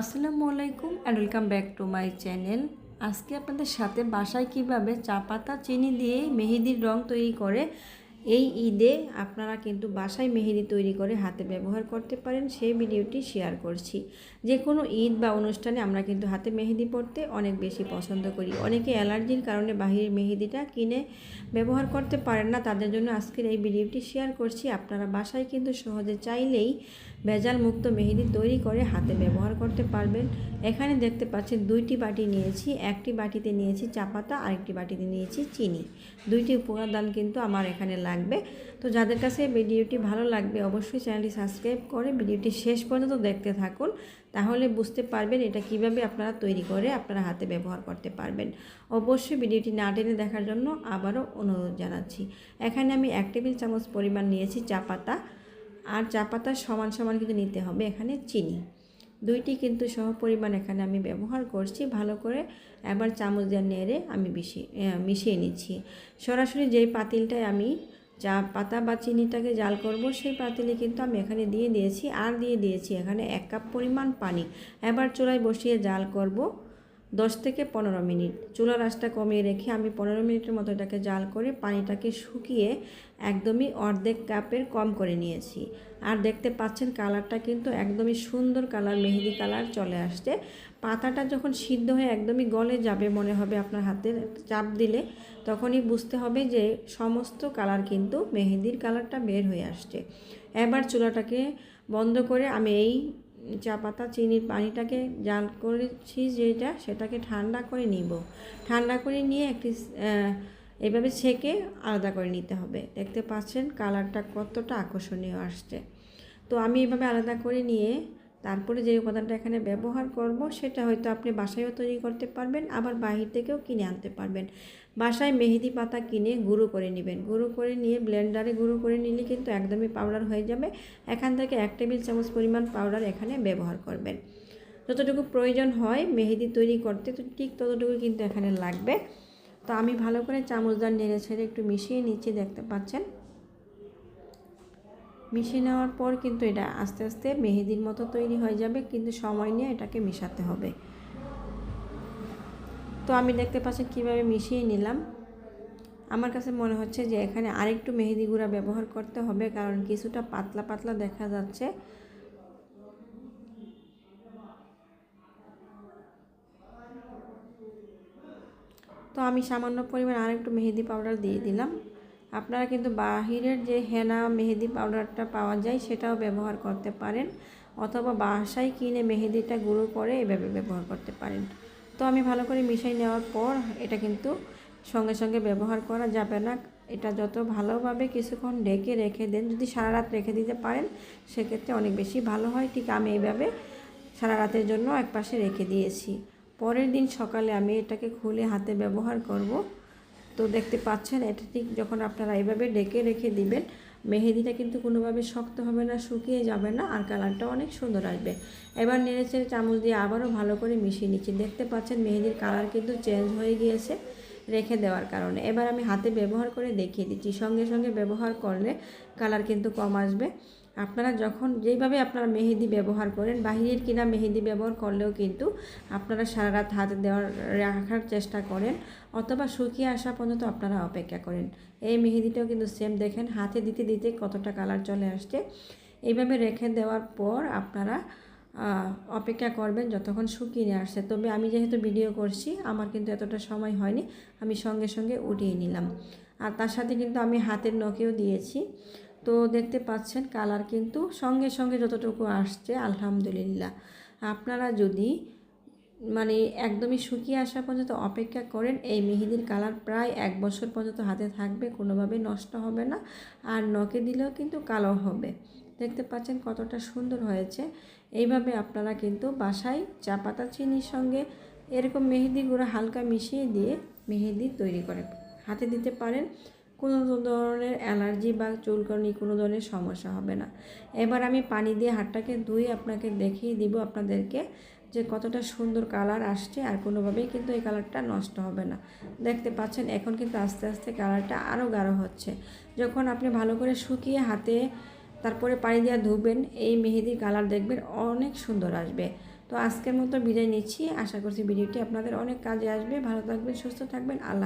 আসসালামু আলাইকুম and welcome back to my channel আজকে আপনাদের সাথে বাসায় কীভাবে চা পাতা চিনি দিয়ে মেহেদির রং তৈরি করে, এই ঈদে আপনারা কিন্তু বাসায় মেহেদি তৈরি করে হাতে ব্যবহার করতে পারেন, সেই ভিডিওটি শেয়ার করছি। যে কোনো ঈদ বা অনুষ্ঠানে আমরা কিন্তু হাতে মেহেদি পরতে অনেক বেশি পছন্দ করি। অনেকে অ্যালার্জির কারণে বাহিরের মেহেদিটা কিনে ব্যবহার করতে পারেন না, তাদের জন্য আজকের এই ভিডিওটি শেয়ার করছি। আপনারা বাসায় কিন্তু সহজে চাইলেই ভেজাল মুক্ত মেহেদি তৈরি করে হাতে ব্যবহার করতে পারবেন। এখানে দেখতে পাচ্ছেন, দুইটি বাটি নিয়েছি, একটি বাটিতে নিয়েছি চা পাতা, আরেকটি বাটিতে নিয়েছি চিনি। দুইটি উপাদান কিন্তু আমার এখানে লাগবে। তো যাদের কাছে ভিডিওটি ভালো লাগবে, অবশ্যই চ্যানেলটি সাবস্ক্রাইব করে ভিডিওটি শেষ পর্যন্ত দেখতে থাকুন। তাহলে বুঝতে পারবেন এটা কীভাবে আপনারা তৈরি করে আপনারা হাতে ব্যবহার করতে পারবেন। অবশ্যই ভিডিওটি না টেনে দেখার জন্য আবারও অনুরোধ জানাচ্ছি। এখানে আমি এক টেবিল চামচ পরিমাণ নিয়েছি চা পাতা। আর চা পাতা সমান সমান কিন্তু নিতে হবে এখানে চিনি। দুইটি কিন্তু সহ পরিমাণ এখানে আমি ব্যবহার করছি, ভালো করে এবার চামচ দিয়ে নেড়ে আমি মিশিয়ে মিশিয়ে নিচ্ছি। সরাসরি যেই পাতিলটায় আমি চা পাতা বা চিনিটাকে জাল করব, সেই পাতিলে কিন্তু আমি এখানে দিয়ে দিয়েছি, আর দিয়ে দিয়েছি এখানে এক কাপ পরিমাণ পানি। এবার চুলায় বসিয়ে জাল করব। দশ থেকে পনেরো মিনিট। চুলার আঁচটা কমিয়ে রেখে আমি পনেরো মিনিটের মতো এটাকে জাল করে পানিটাকে শুকিয়ে একদমই অর্ধেক কাপের কম করে নিয়েছি। আর দেখতে পাচ্ছেন কালারটা কিন্তু একদমই সুন্দর কালার, মেহেদি কালার চলে আসছে। পাতাটা যখন সিদ্ধ হয়ে একদমই গলে যাবে মনে হবে আপনার হাতে চাপ দিলে, তখনই বুঝতে হবে যে সমস্ত কালার কিন্তু মেহেদির কালারটা বের হয়ে আসছে। এবার চুলাটাকে বন্ধ করে আমি এই চা পাতা, চিনির পানিটাকে জাল করেছি যেটা, সেটাকে ঠান্ডা করে নিব। ঠান্ডা করে নিয়ে একটি এভাবে ছেঁকে আলাদা করে নিতে হবে। দেখতে পাচ্ছেন কালারটা কতটা আকর্ষণীয় আসছে। তো আমি এভাবে আলাদা করে নিয়ে তারপরে যে উপাদানটা এখানে ব্যবহার করব, সেটা হয়তো আপনি বাসায়ও তৈরি করতে পারবেন, আবার বাহির থেকেও কিনে আনতে পারবেন। বাসায় মেহেদি পাতা কিনে গুঁড়ো করে নেবেন। গুঁড়ো করে নিয়ে ব্লেন্ডারে গুঁড়ো করে নিলে কিন্তু একদমই পাউডার হয়ে যাবে। এখান থেকে এক টেবিল চামচ পরিমাণ পাউডার এখানে ব্যবহার করবেন। যতটুকু প্রয়োজন হয় মেহেদি তৈরি করতে, তো ঠিক ততটুকু কিন্তু এখানে লাগবে। তো আমি ভালো করে চামচদার নেড়ে ছেড়ে একটু মিশিয়ে নিচ্ছি, দেখতে পাচ্ছেন? মিশিয়ে নেওয়ার পর কিন্তু এটা আস্তে আস্তে মেহেদির মতো তৈরি হয়ে যাবে, কিন্তু সময় নিয়ে এটাকে মিশাতে হবে। তো আমি দেখতে পাচ্ছি কীভাবে মিশিয়ে নিলাম। আমার কাছে মনে হচ্ছে যে এখানে আরেকটু মেহেদি গুঁড়া ব্যবহার করতে হবে, কারণ কিছুটা পাতলা পাতলা দেখা যাচ্ছে। তো আমি সামান্য পরিমাণ আরেকটু মেহেদি পাউডার দিয়ে দিলাম। আপনারা কিন্তু বাহিরের যে হেনা, মেহেদি পাউডারটা পাওয়া যায় সেটাও ব্যবহার করতে পারেন অথবা বাসায় কিনে মেহেদিটা গুঁড়ো করে এভাবে ব্যবহার করতে পারেন। তো আমি ভালো করে মিশাই নেওয়ার পর এটা কিন্তু সঙ্গে সঙ্গে ব্যবহার করা যাবে না। এটা যত ভালোভাবে কিছুক্ষণ ডেকে রেখে দেন, যদি সারা রাত রেখে দিতে পারেন, সেক্ষেত্রে অনেক বেশি ভালো হয়। ঠিক আমি এইভাবে সারা রাতের জন্য এক পাশে রেখে দিয়েছি। পরের দিন সকালে আমি এটাকে খুলে হাতে ব্যবহার করব। তো দেখতে পাচ্ছেন, এটা ঠিক যখন আপনারা এইভাবে ডেকে রেখে দিবেন, মেহেদিটা কিন্তু কোনোভাবে শক্ত হবে না, শুকিয়ে যাবে না আর কালারটা অনেক সুন্দর আসবে। এবার নেড়ে চেড়ে চামচ দিয়ে আবারও ভালো করে মিশিয়ে নিচ্ছি। দেখতে পাচ্ছেন, মেহেদির কালার কিন্তু চেঞ্জ হয়ে গিয়েছে রেখে দেওয়ার কারণে। এবার আমি হাতে ব্যবহার করে দেখিয়ে দিচ্ছি। সঙ্গে সঙ্গে ব্যবহার করলে কালার কিন্তু কম আসবে। আপনারা যখন যেইভাবে আপনারা মেহেদি ব্যবহার করেন, বাহিরের কিনা মেহেদি ব্যবহার করলেও কিন্তু আপনারা সারা রাত হাতে দেওয়ার, রাখার চেষ্টা করেন অথবা শুকিয়ে আসা পর্যন্ত আপনারা অপেক্ষা করেন। এই মেহেদিটাও কিন্তু সেম দেখেন, হাতে দিতে দিতে কতটা কালার চলে আসছে। এইভাবে রেখে দেওয়ার পর আপনারা অপেক্ষা করবেন যতক্ষণ শুকিয়ে নিয়ে আসছে। তবে আমি যেহেতু ভিডিও করছি, আমার কিন্তু এতটা সময় হয়নি, আমি সঙ্গে সঙ্গে উঠিয়ে নিলাম। আর তার সাথে কিন্তু আমি হাতের নখেও দিয়েছি। তো দেখতে পাচ্ছেন কালার কিন্তু সঙ্গে সঙ্গে যতটুকু আসছে, আলহামদুলিল্লাহ। আপনারা যদি মানে একদমই শুকিয়ে আসা পর্যন্ত অপেক্ষা করেন, এই মেহেদির কালার প্রায় এক বছর পর্যন্ত হাতে থাকবে কোনোভাবে নষ্ট হবে না। আর নখে দিলেও কিন্তু কালো হবে। দেখতে পাচ্ছেন কতটা সুন্দর হয়েছে। এইভাবে আপনারা কিন্তু বাসায় চা পাতা চিনির সঙ্গে এরকম মেহেদি গুঁড়া হালকা মিশিয়ে দিয়ে মেহেদি তৈরি করে হাতে দিতে পারেন। কোনো ধরনের অ্যালার্জি বা চুলকানি কোনো ধরনের সমস্যা হবে না। এবার আমি পানি দিয়ে হাতটাকে ধুয়ে আপনাকে দেখিয়ে দিব আপনাদেরকে যে কতটা সুন্দর কালার আসছে আর কোনোভাবেই কিন্তু এই কালারটা নষ্ট হবে না। দেখতে পাচ্ছেন, এখন কিন্তু আস্তে আস্তে কালারটা আরও গাঢ় হচ্ছে। যখন আপনি ভালো করে শুকিয়ে হাতে তারপরে পানি দিয়ে ধুবেন, এই মেহেদির কালার দেখবেন অনেক সুন্দর আসবে। তো আজকের মতো বিদায় নিচ্ছি। আশা করছি ভিডিওটি আপনাদের অনেক কাজে আসবে। ভালো থাকবেন, সুস্থ থাকবেন। আল্লাহ